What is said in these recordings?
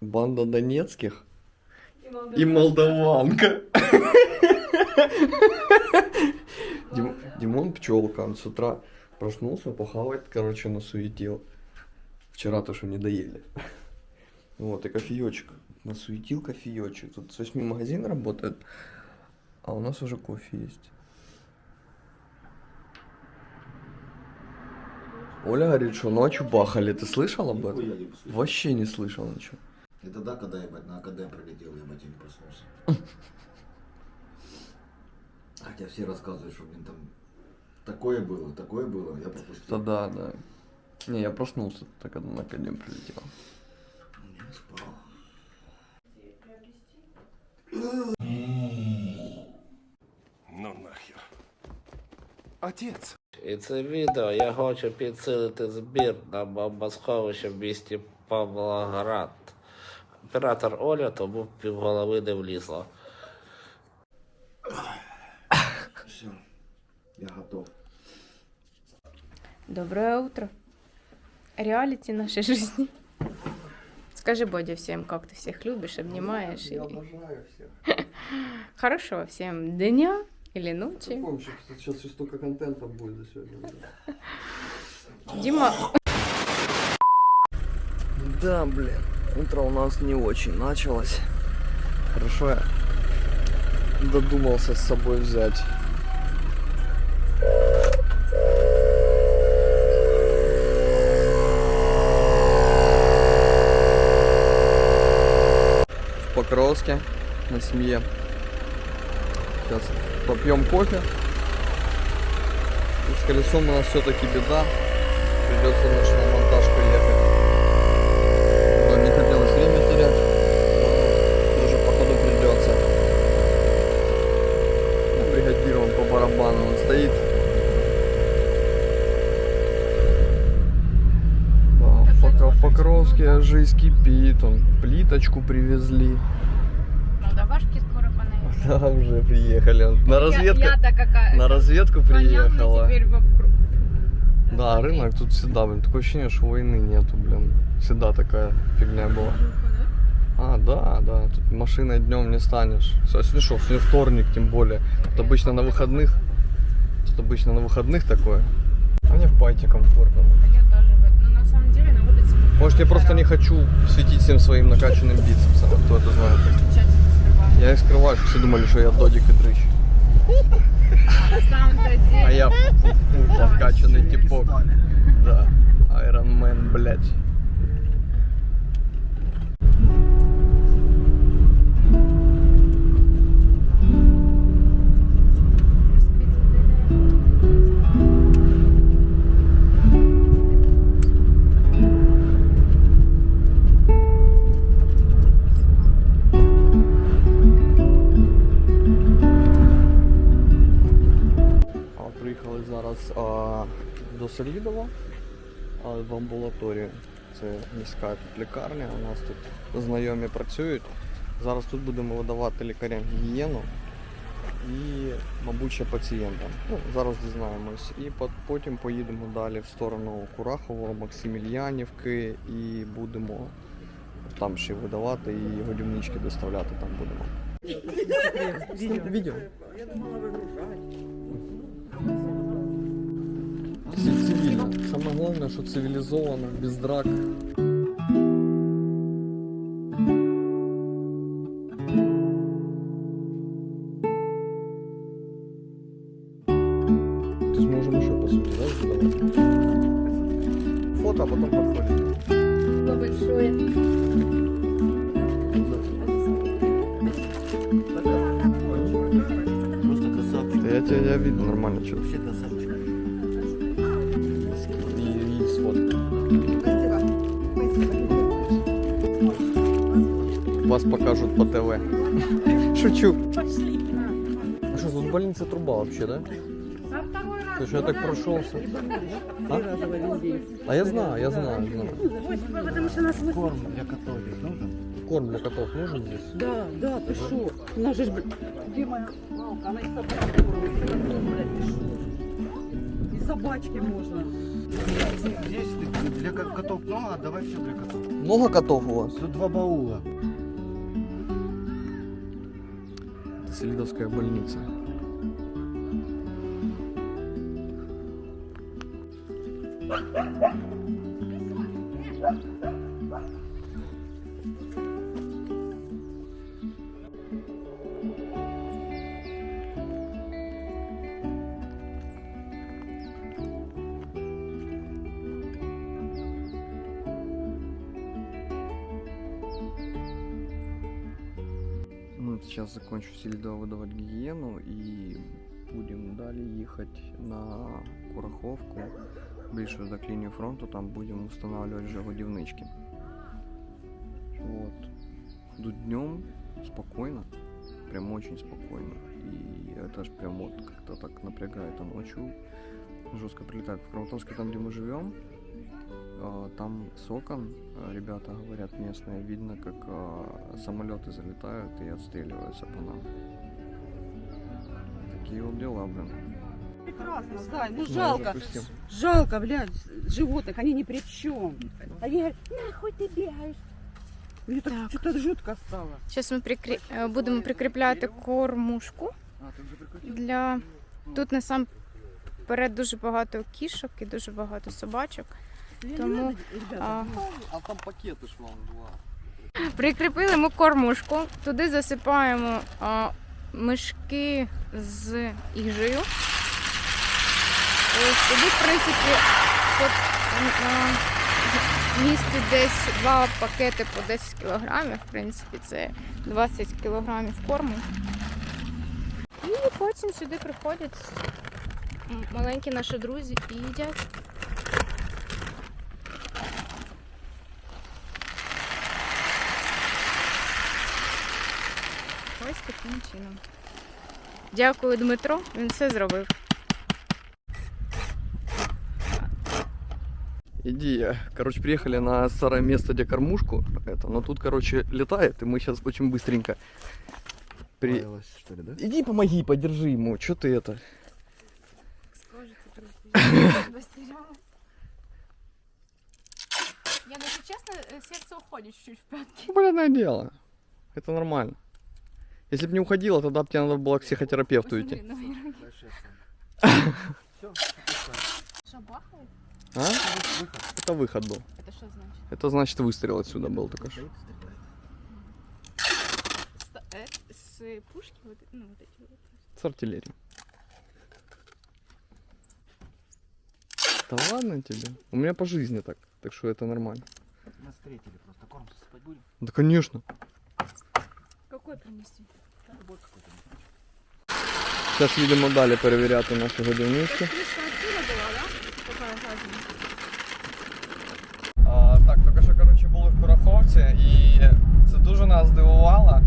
Банда донецких и молдаванка. Дим- Димон пчелка, он с утра проснулся, похавать, короче, насуетил. Вчера то, что не доели. Вот, и кофеечек. Насуетил кофеечек. Тут с 8 магазин работает, а у нас уже кофе есть. Оля говорит, что ночью бахали. Ты слышал об этом? Вообще не слышал ничего. Это да, когда ебать, на АКД прилетел, ебать, я не проснулся. Хотя все рассказывают, что, блин, там такое было, такое было, я Да пропустил. да, да. Не, я проснулся, так когда на академ прилетел. Не спал. Ну нахер. Отец. І це відео я хочу підсилити збір на бомбосховище в місті Павлоград. Оператор Оля, тому півголови не влізло. Все, я готов. Доброе утро. Реалити нашей жизни. Скажи, Бодя, всем, как ты всех любишь, обнимаешь. Я и- обожаю всех. Хорошего всем дня или ночи. Помнишь, сейчас сейчас столько контента будет за сегодня. Дима, Да, блин. Утро у нас не очень началось. Хорошо я додумался с собой взять. Покровске на семье. Сейчас попьем кофе. И с колесом у нас все-таки беда. Придется на шиномонтажку ехать. Но не хотелось время терять. но Тоже походу придется. Ну, Бригадир он по барабану он стоит. Да, в Пока- в Покровске жизнь кипит. Он плиточку привезли. молдавашки скоро понавесят. Да, уже приехали. На разведку, Я-то какая. на разведку приехала. теперь вокруг. Да, рынок тут всегда, блин, такое ощущение, что войны нету, блин. Всегда такая фигня была. А, да, да, тут машиной днем не станешь. Сегодня что, сегодня вторник, тем более. Тут обычно на выходных. Тут обычно на выходных такое. А мне в пайте комфортно. Я тоже. вот, Ну, на самом деле, на улице... Может, я просто не хочу светить всем своим накачанным бицепсом, кто это знает. Я их скрываю, чтобы все думали, что я додик и дрыщ. А я подкачанный типок. Да, Iron Man, блядь. В амбулаторію. Це міська тут лікарня. У нас тут знайомі працюють. Зараз тут будемо видавати лікарям гігієну і, мабуть, ще пацієнтам. Ну, зараз дізнаємось. І потім поїдемо далі в сторону Курахового, Максимільянівки і будемо там ще видавати і годівнички доставляти там будемо. Відео. Саме головне, що цивілізовано, без драк. То есть можем еще по да, задавать? Фото, а потом подходим. большое. Просто красавчик. Я тебя я видно нормально, что. Вообще красавчик. Вас покажут по ТВ. Шучу. А что, тут в больнице труба вообще, да? То есть я так прошелся. А? А я знаю, я знаю, знаю. Корм для котов здесь нужен? Корм для котов нужен здесь? Да, да, ты шо? У нас же где моя палка? Она и собачки корм, блядь, ты? И собачки можно. Здесь ты для ко- котов много, давай все для котов. Много котов у вас? Тут два баула. Селидовская больница. Мы вот сейчас закончу Селидово выдавать гигиену и будем далее ехать на Кураховку, ближе до к линии фронта, там будем устанавливать вже годівнички. Вот. Тут днем спокойно, прям очень спокойно. И это аж прям вот как-то так напрягает, а ночью жестко прилетает. В Краматорске, там где мы живем, там с окон а, ребята говорят местные, видно, как а, самолеты залетают и отстреливаются по нам. Такие вот дела, блин. Прекрасно, Зай, ну Ну, уже жалко. пустим. Жалко, блядь, животных, они ни при чем. Они говорят, нахуй ты бегаешь. Мне так, Так. что-то жутко стало. Зараз ми прикрі... е, будемо прикріпляти кормушку для. Тут насамперед дуже багато кішок і дуже багато собачок. Тому, а, А там пакеты ж вам два. Прикріпили ми кормушку, туди засипаємо а, мішки з їжею. Ось туди, в принципі, от, а, містить десь два пакети по 10 кілограмів. В принципі, це 20 кілограмів корму. І потім сюди приходять маленькі наші друзі і їдять. Ось таким чином. Дякую, Дмитро. Він все зробив. Иди, короче, приехали на старое место, где кормушку, это, но тут, короче, летает, и мы сейчас очень быстренько при... Понравилось, что ли, да? Иди помоги, подержи ему, что ты это? Я, если честно, сердце уходит чуть-чуть в пятки. Ну, Понятное дело, это нормально. Если бы не уходила, тогда бы тебе надо было к психотерапевту идти. Что, бахает? А? Это выход был. Это что значит? Это значит выстрел отсюда был только что. С, э, с пушки вот, ну, вот эти вот. С артиллерии. Да ладно тебе. У меня по жизни так. Так что это нормально. Нас встретили просто. Корм будем? Да конечно. Какой принести? Зараз їдемо далі перевіряти разница? А, так, тільки що коротше були в Кураховці і це дуже нас здивувало.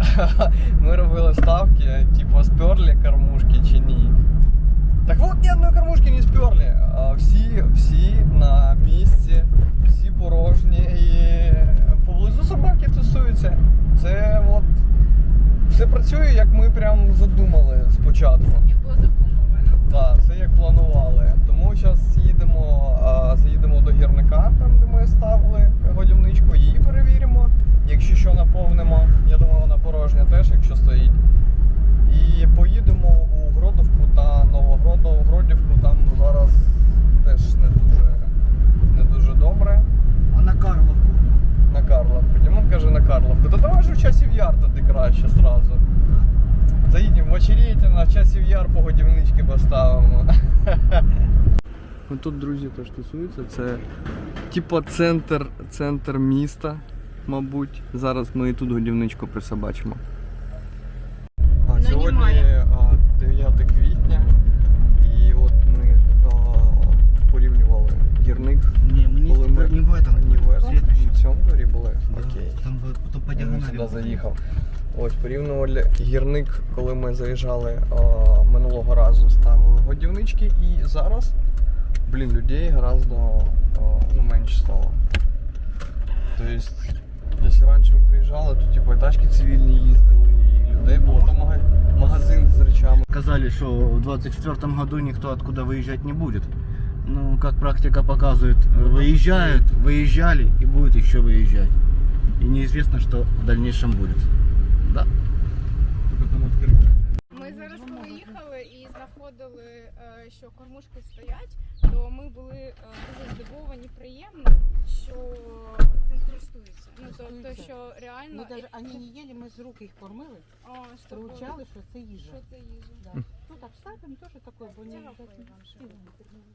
Ми робили ставки, типу, сперли кормушки чи ні. Так от ні одної кормушки не сперли. А всі, всі на місці, всі порожні і поблизу собаки тусуються. Це от все працює, як ми прям задумали спочатку. Як було заплановано. Так, це як планували. Тому зараз краще. Заїдемо в очереті на часів яр по годівнички поставимо. Тут друзі теж тусуються. Це типа центр, центр міста, мабуть. Зараз ми і тут годівничку присобачимо. А, сьогодні 9 квітня, порівнювали гірник. Не, мы не, Коли ми- не в этом. Не в этом, следующем. в цьому дворі були. Да, Окей. Там вот потом по Я диагонали. сюди вот. заїхав. Ось порівнювали гірник, коли ми заїжджали а, минулого разу, ставили годівнички, і зараз, блін, людей гораздо а, ну, менше стало. Тобто, якщо раніше ми приїжджали, то типу, і тачки цивільні їздили, і людей було там мага- магазин з речами. Сказали, что в 24 году никто откуда выезжать не будет. Ну, как практика показывает, выезжают, выезжали и будут еще выезжать. И неизвестно, что в дальнейшем будет. Да. Ми зараз коли їхали і знаходили, е, що кормушки стоять, то ми були е, дуже здивовані приємно, що цим користуються. Ну тобто, що реально Мы даже, они не ели, мы с рук их кормили, А, що проучали, что это їжа. що це їжа. Да. Ну так, ставим тоже такое, бо не Дякую вам, що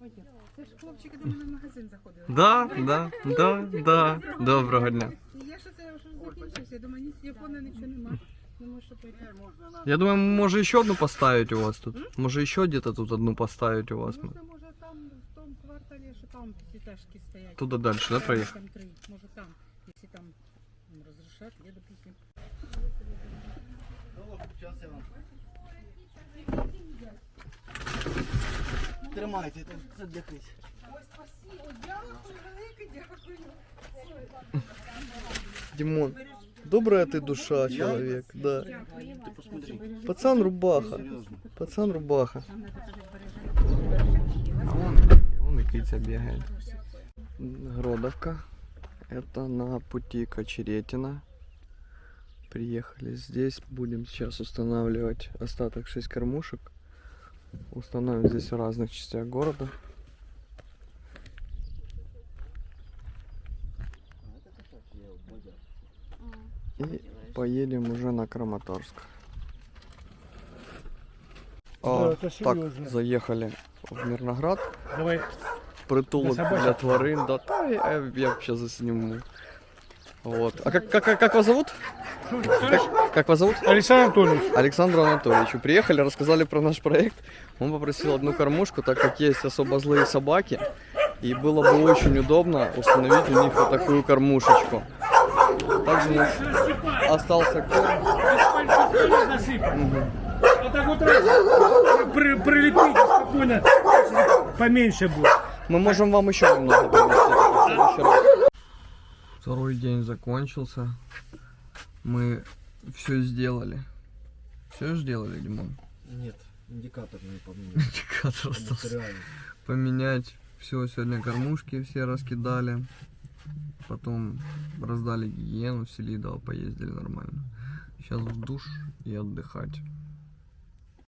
Ой, Це ж хлопчики до мене в магазин заходили. Да, да, да, да. Доброго дня. І я що це вже закінчився, я думаю, ні телефона, нічого нема. Думаю, що пойти. Я думаю, може еще одну поставить у вас тут? Може еще где-то тут одну поставить у вас? Можна, може, там, в тому кварталі, що там п'ятачки стоять. Туда дальше, да, проехать? Там три, може там, якщо там розрішать, я допустим. Тримайте, це, це для кись. Димон, добрая ты душа, человек, да. Посмотри. Пацан рубаха, пацан рубаха. А вон, вон и киця бегает. Гродовка. Это на пути Кочеретина. Приехали здесь. Будем сейчас устанавливать остаток 6 кормушек. Установим здесь в разных частях города. И поедем уже на Краматорск. А, так, заехали в Мирноград. Давай, Притулок для тварин, да. Та я, я вообще засниму. Вот. А как, как, как вас зовут? Как, как вас зовут? Александр Анатольевич, Александру Анатольевичу. Приехали, рассказали про наш проект. Он попросил одну кормушку, так как есть особо злые собаки. И было бы очень удобно установить у них вот такую кормушечку. Также у нас остался корм. Вот так вот раз, при, прилепите спокойно, поменьше будет. Мы можем вам еще немного принести в следующий раз. Второй день закончился. Мы все сделали. Все сделали, Димон? Нет, индикатор не поменял. Индикатор остался. Поменять. Все, сегодня кормушки все раскидали. Потом раздали гигиену, Селидово поездили нормально. Сейчас в душ и отдыхать.